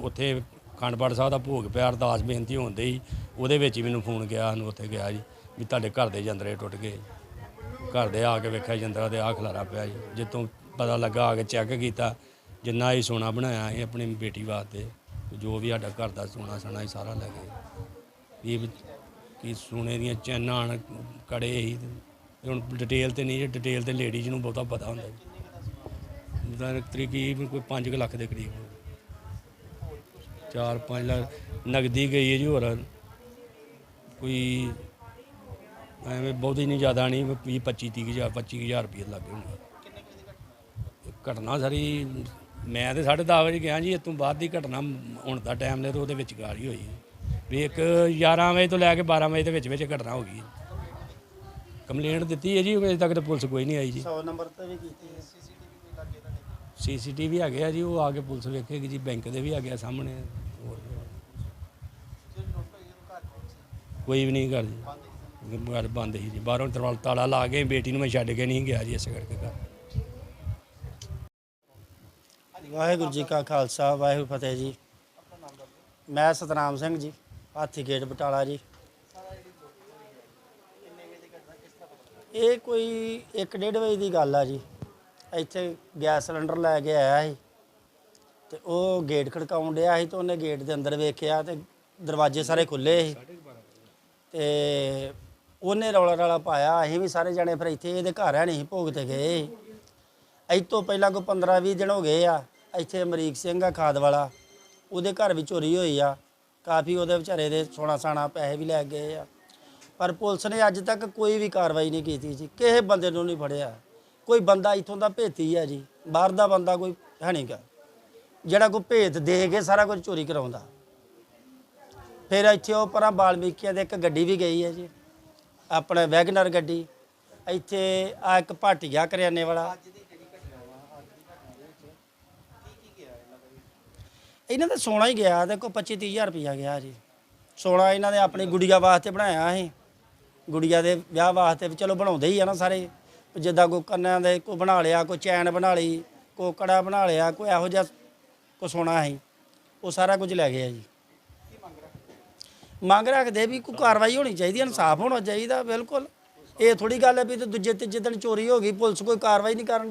ਉੱਥੇ ਖੰਡਪੜ ਸਾਹਿਬ ਦਾ ਭੋਗ ਪਿਆ ਅਰਦਾਸ ਬੇਨਤੀ ਹੁੰਦੇ ਹੀ ਉਹਦੇ ਵਿੱਚ ਹੀ ਮੈਨੂੰ ਫੋਨ ਗਿਆ ਸਾਨੂੰ ਉੱਥੇ ਗਿਆ ਜੀ ਵੀ ਤੁਹਾਡੇ ਘਰ ਦੇ ਜੰਦਰੇ ਟੁੱਟ ਗਏ ਘਰ ਦੇ ਆ ਕੇ ਵੇਖਿਆ ਜੰਦਰਾ ਤੇ ਆ ਖਲਾਰਾ ਪਿਆ ਜੀ। ਜਿੱਤੋਂ ਪਤਾ ਲੱਗਾ ਆ ਕੇ ਚੈੱਕ ਕੀਤਾ ਜਿੰਨਾ ਹੀ ਸੋਨਾ ਬਣਾਇਆ ਇਹ ਆਪਣੀ ਬੇਟੀ ਵਾਸਤੇ ਜੋ ਵੀ ਸਾਡਾ ਘਰ ਦਾ ਸੋਨਾ ਸਣਾ ਹੀ ਸਾਰਾ ਲੈ ਗਏ। ਇਹ ਕੀ ਸੋਨੇ ਦੀਆਂ ਚੈਨਾਂ ਹਨ, ਕੜੇ ਹੀ ਹੁਣ ਡਿਟੇਲ ਤੇ ਨਹੀਂ ਜੇ ਡਿਟੇਲ ਤੇ ਲੇਡੀਜ਼ ਨੂੰ ਬਹੁਤਾ ਪਤਾ ਹੁੰਦਾ ਜੀ। ਉਹਦਾ ਤਕਰੀਬਨ ਕੋਈ 5 ਲੱਖ ਦੇ ਕਰੀਬ 4-5 ਲੱਖ, ਨਗਦੀ ਗਈ ਹੈ ਜੀ ਹੋਰ। ਕੋਈ ਐਵੇਂ ਬਹੁਤੀ ਨਹੀਂ, ਜ਼ਿਆਦਾ ਨਹੀਂ 20 25 30 ਹਜ਼ਾਰ 25 ਹਜ਼ਾਰ ਰੁਪਏ ਲੱਗੇ ਹੋਣਗੇ ਘਟਨਾ ਸਾਰੀ, ਮੈਂ ਤੇ 10:30 ਵਜੇ ਗਿਆ ਜੀ ਇਤੋਂ ਬਾਅਦ ਦੀ ਘਟਨਾ ਹੁਣ ਦਾ ਟਾਈਮ ਲੈ ਤੇ ਉਹਦੇ ਵਿੱਚ ਗਾੜੀ ਹੋਈ। ਵੀ ਇੱਕ 11 ਵਜੇ ਤੋਂ ਲੈ ਕੇ 12 ਵਜੇ ਦੇ ਵਿੱਚ ਵਿੱਚ ਘਟਨਾ ਹੋ ਗਈ। ਕੰਪਲੇਂਟ ਦਿੱਤੀ ਹੈ ਜੀ, ਅਜੇ ਤੱਕ ਤਾਂ ਪੁਲਿਸ ਕੋਈ ਨਹੀਂ ਆਈ ਜੀ। 100 ਨੰਬਰ ਤੇ ਵੀ ਕੀਤੀ ਹੈ। ਸੀਸੀਟੀਵੀ ਹੈਗੇ ਆ ਜੀ ਉਹ ਆ ਕੇ ਪੁਲਿਸ ਵੇਖੇਗੀ ਜੀ ਬੈਂਕ ਦੇ ਵੀ ਹੈਗੇ ਆ ਸਾਹਮਣੇ। ਹੋਰ ਕੋਈ ਵੀ ਨਹੀਂ ਕਰ ਜੀ। ਘਰ ਬੰਦ ਸੀ ਜੀ। ਬਾਹਰੋਂ ਤਰਵਾਲ ਤਾਲਾ ਲਾ ਕੇ ਬੇਟੀ ਨੂੰ ਮੈਂ ਛੱਡ ਕੇ ਨਹੀਂ ਗਿਆ ਜੀ ਇਸੇ ਕਰਕੇ ਘਰ। ਵਾਹਿਗੁਰੂ ਜੀ ਕਾ ਖਾਲਸਾ ਵਾਹਿਗੁਰੂ ਫਤਿਹ ਜੀ। ਮੈਂ ਸਤਨਾਮ ਸਿੰਘ ਜੀ ਹਾਥੀ ਗੇਟ ਬਟਾਲਾ ਜੀ। ਇਹ ਕੋਈ 1:30 ਵਜੇ ਦੀ ਗੱਲ ਆ ਜੀ। ਇੱਥੇ ਗੈਸ ਸਿਲੰਡਰ ਲੈ ਕੇ ਆਇਆ ਸੀ ਤੇ ਉਹ ਗੇਟ ਖੜਕਾਉਣ ਡਿਆ ਸੀ ਤੇ ਉਹਨੇ ਗੇਟ ਦੇ ਅੰਦਰ ਵੇਖਿਆ ਤੇ ਦਰਵਾਜ਼ੇ ਸਾਰੇ ਖੁੱਲੇ ਸੀ। ਤੇ ਉਹਨੇ ਰੌਲਾ ਰੌਲਾ ਪਾਇਆ, ਅਸੀਂ ਵੀ ਸਾਰੇ ਜਣੇ ਫਿਰ ਇੱਥੇ ਇਹਦੇ ਘਰ ਹੈ ਨਹੀਂ ਭੋਗ ਤੇ ਗਏ ਇਹ ਤੋਂ ਪਹਿਲਾਂ ਕੋਈ 15 20 ਦਿਨ ਹੋ ਗਏ ਆ, ਇੱਥੇ ਅਮਰੀਕ ਸਿੰਘ ਆ ਖਾਦ ਵਾਲਾ, ਉਹਦੇ ਘਰ ਵੀ ਚੋਰੀ ਹੋਈ ਆ। ਕਾਫੀ ਉਹਦੇ ਵਿਚਾਰੇ ਦੇ ਸੋਨਾ ਸਾਣਾ ਪੈਸੇ ਵੀ ਲੈ ਗਏ ਆ। ਪਰ ਪੁਲਿਸ ਨੇ ਅੱਜ ਤੱਕ ਕੋਈ ਵੀ ਕਾਰਵਾਈ ਨਹੀਂ ਕੀਤੀ ਜੀ, ਕਿਸੇ ਬੰਦੇ ਨੂੰ ਨਹੀਂ ਫੜਿਆ। ਕੋਈ ਬੰਦਾ ਇੱਥੋਂ ਦਾ ਭੇਤੀ ਹੈ ਜੀ, ਬਾਹਰ ਦਾ ਬੰਦਾ ਕੋਈ ਹੈ ਨਹੀਂਗਾ ਜਿਹੜਾ ਕੋਈ ਭੇਤ ਦੇ ਕੇ ਸਾਰਾ ਕੁਝ ਚੋਰੀ ਕਰਾਉਂਦਾ। ਫਿਰ ਇੱਥੇ ਉਹ ਪਰਾਂ ਬਾਲਮੀਕੀਆਂ ਦੇ ਇੱਕ ਗੱਡੀ ਵੀ ਗਈ ਹੈ ਜੀ, ਆਪਣਾ ਵੈਗਨਰ ਗੱਡੀ। ਇੱਥੇ ਆ ਇੱਕ ਭਾਟੀਆ ਕਰਿਆਨੇ ਵਾਲਾ। ਇਹਨਾਂ ਦਾ ਸੋਨਾ ਹੀ ਗਿਆ, ਦੇਖੋ 25 30000 ਰੁਪਇਆ ਗਿਆ ਜੀ। ਸੋਨਾ ਇਹਨਾਂ ਨੇ ਆਪਣੀ ਗੁੜੀਆ ਵਾਸਤੇ ਬਣਾਇਆ ਸੀ। ਗੁੜੀਆ ਦੇ ਵਿਆਹ ਵਾਸਤੇ ਵੀ ਚਲੋ ਬਣਾਉਂਦੇ ਹੀ ਆ ਨਾ ਸਾਰੇ। ਜਿੱਦਾਂ ਕੋਈ ਕੰਨਾਂ ਦੇ ਕੋ ਬਣਾ ਲਿਆ, ਕੋਈ ਚੈਨ ਬਣਾ ਲਈ, ਕੋਈ ਕੜਾ ਬਣਾ ਲਿਆ, ਕੋਈ ਇਹੋ ਜਿਹਾ ਕੋ ਸੋਨਾ ਸੀ, ਉਹ ਸਾਰਾ ਕੁਝ ਲੈ ਗਿਆ ਜੀ। ਮੰਗ ਰੱਖਦੇ ਵੀ ਕੋਈ ਕਾਰਵਾਈ ਹੋਣੀ ਚਾਹੀਦੀ ਇਨਸਾਫ ਹੋਣਾ ਚਾਹੀਦਾ, ਬਿਲਕੁਲ। ਇਹ ਥੋੜੀ ਗੱਲ ਹੈ ਵੀ ਤੇ ਦੂਜੇ ਤੀਜੇ ਦਿਨ ਚੋਰੀ ਹੋ ਗਈ, ਪੁਲਿਸ ਕੋਈ ਕਾਰਵਾਈ ਨਹੀਂ ਕਰਨ